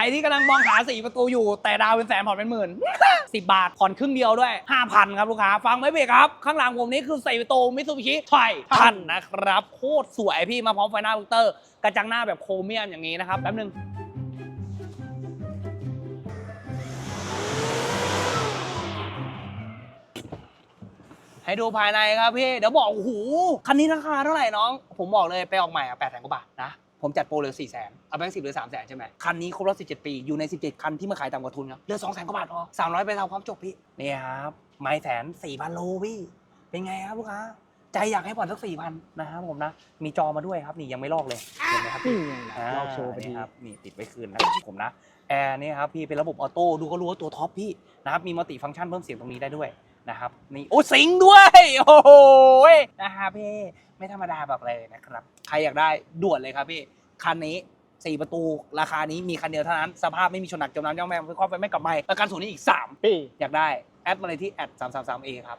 รที่กำลังมองหาสี่ประตูอยู่ แต่ดาวเป็นแสนผ่อนเป็นหมื่น 10 บาท ผ่อนครึ่งเดียวด้วย 5,000 ครับลูกค้า ฟังไหมเบรกครับ ข้างหลังผมนี่คือสี่ประตูมิตซูบิชิไททันนะครับ โคตรสวยพี่มาพร้อมไฟหน้าลูกเตอร์ กระจังหน้าแบบโครเมียมอย่างนี้นะครับแป๊บนึงให้ดูภายในครับพี่ เดี๋ยวบอกโอ้โหคันนี้ราคาเท่าไหร่น้อง ผมบอกเลยไปออกใหม่อะแปดแสนกว่าบาทนะ ผมจัดโปรเหลือสี่แสนเอาแบงค์สิบหรือสามแสนใช่ไหมคันนี้ครบรอบสิบเจ็ดปีอยู่ในสิบเจ็ดคันที่มาขายต่ำกว่าทุนครับเหลือสองแสนกว่าบาทพอสามร้อยไปทำความจบพี่นี่ครับไม้แสนสี่พันโลพี่เป็นไงครับลูกค้า ใจอยากให้ผ่อนสักสี่พันนะครับผมนะ มีจอมาด้วยครับนี่ยังไม่ลอกเลยเห็นไหมครับพี่นี่ไงล่ะเราโชว์ไปดี นี่ครับนี่ติดไว้คืนนะผมนะแอร์นี่ครับพี่เป็นระบบออโต้ดูก็รู้ว่าตัวท็อปพี่นะครับมีมัลติฟังก์ชันเพิ่มเสียงตรงนี้ได้ด้วยนะครับนี่โอ้สิงค์ด้วย โอ้โหนะครับพี่ไม่ธรรมดาแบบเลยนะครับ ใครอยากได้ด่วนเลยครับพี่คันนี้สี่ประตูราคานี้มีคันเดียวเท่านั้นสภาพไม่มีชนหนักจมน้ำย่องแม่งไฟครอบไฟไม่กลับไม่ประกันศูนย์นี้อีก3ปีอยากได้แอดมาเลยที่แอด3 3 3 a ครับ